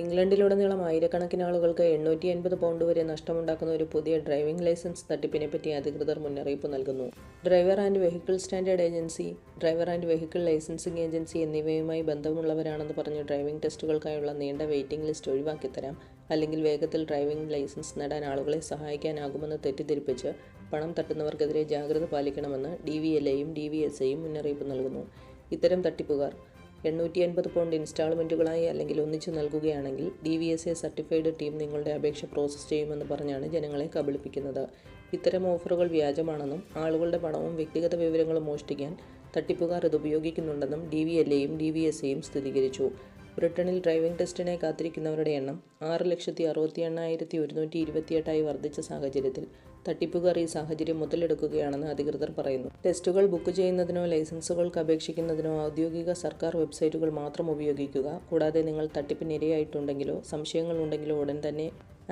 ഇംഗ്ലണ്ടിലുടനീളം ആയിരക്കണക്കിന് ആളുകൾക്ക് എണ്ണൂറ്റി എൺപത് പൗണ്ട് വരെ നഷ്ടമുണ്ടാക്കുന്ന ഒരു പുതിയ ഡ്രൈവിംഗ് ലൈസൻസ് തട്ടിപ്പിനെ പറ്റി അധികൃതർ മുന്നറിയിപ്പ് നൽകുന്നു. Driver and vehicle standard agency driver and vehicle licensing agency എന്നിവയുമായി ബന്ധമുള്ളവരാണെന്ന് പറഞ്ഞ് ഡ്രൈവിംഗ് ടെസ്റ്റുകൾക്കായുള്ള നീണ്ട വെയിറ്റിംഗ് ലിസ്റ്റ് ഒഴിവാക്കി തരാം അല്ലെങ്കിൽ വേഗത്തിൽ ഡ്രൈവിംഗ് ലൈസൻസ് നേടാൻ ആളുകളെ സഹായിക്കാനാകുമെന്ന് തെറ്റിദ്ധരിപ്പിച്ച് പണം തട്ടുന്നവർക്കെതിരെ ജാഗ്രത പാലിക്കണമെന്ന് ഡി വി എൽ എയും ഡി വി എസ് എയും മുന്നറിയിപ്പ് നൽകുന്നു. ഇത്തരം തട്ടിപ്പുകാർ എണ്ണൂറ്റി എൺപത് പൗണ്ട് ഇൻസ്റ്റാൾമെന്റുകളായി അല്ലെങ്കിൽ ഒന്നിച്ചു നൽകുകയാണെങ്കിൽ D V S A certified team നിങ്ങളുടെ അപേക്ഷ പ്രോസസ്സ് ചെയ്യുമെന്ന് പറഞ്ഞാണ് ജനങ്ങളെ കബളിപ്പിക്കുന്നത്. ഇത്തരം ഓഫറുകൾ വ്യാജമാണെന്നും ആളുകളുടെ പണവും വ്യക്തിഗത വിവരങ്ങളും മോഷ്ടിക്കാൻ തട്ടിപ്പുകാർ ഇത് ഉപയോഗിക്കുന്നുണ്ടെന്നും ഡി വി എൽ എയും ഡി വി എസ് എയും സ്ഥിരീകരിച്ചു. ബ്രിട്ടനിൽ ഡ്രൈവിംഗ് ടെസ്റ്റിനെ കാത്തിരിക്കുന്നവരുടെ എണ്ണം ആറ് ലക്ഷത്തി അറുപത്തി എണ്ണായിരത്തി ഒരുന്നൂറ്റി ഇരുപത്തിയെട്ടായി വർദ്ധിച്ച സാഹചര്യത്തിൽ തട്ടിപ്പുകാർ ഈ സാഹചര്യം മുതലെടുക്കുകയാണെന്ന് അധികൃതർ പറയുന്നു. ടെസ്റ്റുകൾ ബുക്ക് ചെയ്യുന്നതിനോ ലൈസൻസുകൾക്ക് അപേക്ഷിക്കുന്നതിനോ ഔദ്യോഗിക സർക്കാർ വെബ്സൈറ്റുകൾ മാത്രം ഉപയോഗിക്കുക. കൂടാതെ നിങ്ങൾ തട്ടിപ്പിന് ഇരയായിട്ടുണ്ടെങ്കിലോ സംശയങ്ങൾ ഉണ്ടെങ്കിലോ ഉടൻ തന്നെ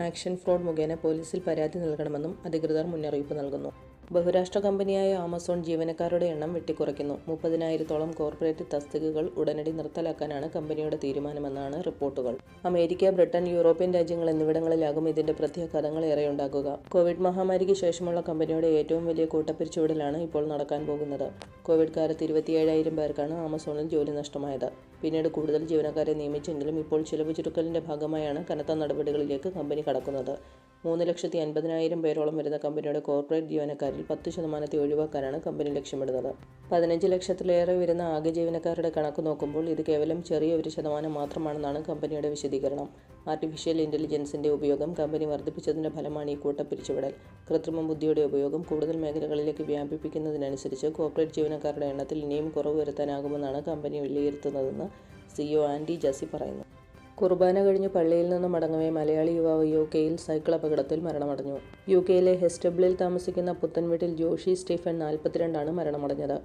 ആക്ഷൻ ഫ്രോഡ് മുഖേന പോലീസിൽ പരാതി നൽകണമെന്നും അധികൃതർ മുന്നറിയിപ്പ് നൽകുന്നു. ബഹുരാഷ്ട്ര കമ്പനിയായ ആമസോൺ ജീവനക്കാരുടെ എണ്ണം വെട്ടിക്കുറയ്ക്കുന്നു. മുപ്പതിനായിരത്തോളം കോർപ്പറേറ്റ് തസ്തികകൾ ഉടനടി നിർത്തലാക്കാനാണ് കമ്പനിയുടെ തീരുമാനമെന്നാണ് റിപ്പോർട്ടുകൾ. അമേരിക്ക ബ്രിട്ടൻ യൂറോപ്യൻ രാജ്യങ്ങൾ എന്നിവിടങ്ങളിലാകും ഇതിന്റെ പ്രത്യാഘാതങ്ങൾ ഏറെയുണ്ടാകുക. കോവിഡ് മഹാമാരിക്ക് ശേഷമുള്ള കമ്പനിയുടെ ഏറ്റവും വലിയ കൂട്ടപ്പിരിച്ചുവിടലാണ് ഇപ്പോൾ നടക്കാൻ പോകുന്നത്. കോവിഡ് കാലത്ത് ഇരുപത്തിയേഴായിരം പേർക്കാണ് ആമസോണിൽ ജോലി നഷ്ടമായത്. പിന്നീട് കൂടുതൽ ജീവനക്കാരെ നിയമിച്ചെങ്കിലും ഇപ്പോൾ ചിലവ് ചുരുക്കലിന്റെ ഭാഗമായാണ് കനത്ത നടപടികളിലേക്ക് കമ്പനി കടക്കുന്നത്. മൂന്ന് ലക്ഷത്തി അൻപതിനായിരം പേരോളം വരുന്ന കമ്പനിയുടെ കോർപ്പറേറ്റ് ജീവനക്കാരിൽ പത്ത് ശതമാനത്തെ ഒഴിവാക്കാനാണ് കമ്പനി ലക്ഷ്യമിടുന്നത്. പതിനഞ്ച് ലക്ഷത്തിലേറെ വരുന്ന ആകെ ജീവനക്കാരുടെ കണക്ക് നോക്കുമ്പോൾ ഇത് കേവലം ചെറിയ ഒരു ശതമാനം മാത്രമാണെന്നാണ് കമ്പനിയുടെ വിശദീകരണം. ആർട്ടിഫിഷ്യൽ ഇന്റലിജൻസിന്റെ ഉപയോഗം കമ്പനി വർദ്ധിപ്പിച്ചതിന്റെ ഫലമാണ് ഈ കൂട്ട പിരിച്ചുവിടൽ. കൃത്രിമ ബുദ്ധിയുടെ ഉപയോഗം കൂടുതൽ മേഖലകളിലേക്ക് വ്യാപിപ്പിക്കുന്നതിനനുസരിച്ച് കോർപ്പറേറ്റ് ജീവനക്കാരുടെ എണ്ണത്തിൽ ഇനിയും കുറവ് വരുത്താനാകുമെന്നാണ് കമ്പനി വിലയിരുത്തുന്നതെന്ന് സിഇഒ ആൻഡി ജസി പറയുന്നു. കുർബാന കഴിഞ്ഞ് പള്ളിയിൽ നിന്ന് മടങ്ങവേ മലയാളി യുവാവ് യു കെയിൽ സൈക്കിൾ അപകടത്തിൽ മരണമടഞ്ഞു. യു കെയിലെ ഹെസ്റ്റബിളിൽ താമസിക്കുന്ന പുത്തൻവീട്ടിൽ ജോഷി സ്റ്റീഫൻ നാൽപ്പത്തിരണ്ടാണ് മരണമടഞ്ഞത്.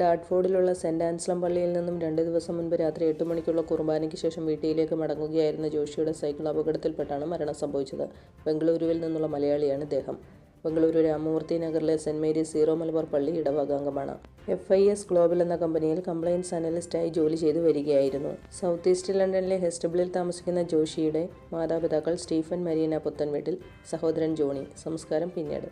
ഡാഡ്ഫോർഡിലുള്ള സെന്റ് ആൻസ്ലം പള്ളിയിൽ നിന്നും രണ്ട് ദിവസം മുൻപ് രാത്രി എട്ട് മണിക്കുള്ള കുർബാനയ്ക്ക് ശേഷം വീട്ടിലേക്ക് മടങ്ങുകയായിരുന്ന ജോഷിയുടെ സൈക്കിൾ അപകടത്തിൽപ്പെട്ടാണ് മരണം സംഭവിച്ചത്. ബംഗളൂരുവിൽ നിന്നുള്ള മലയാളിയാണ് ഇദ്ദേഹം. ബംഗളൂരു രാമമൂർത്തി നഗറിലെ സെന്റ് മേരീസ് സീറോ മലബാർ പള്ളി ഇടവക അംഗമാണ് എഫ് ഐ എസ് ഗ്ലോബൽ എന്ന കമ്പനിയിൽ കംപ്ലയൻസ് അനലിസ്റ്റായി ജോലി ചെയ്തു വരികയായിരുന്നു. സൗത്ത് ഈസ്റ്റ് ലണ്ടനിലെ ഹെസ്റ്റബിളിൽ താമസിക്കുന്ന ജോഷിയുടെ മാതാപിതാക്കൾ സ്റ്റീഫൻ മരീന പുത്തൻ വീട്ടിൽ സഹോദരൻ ജോണി. സംസ്കാരം പിന്നീട്.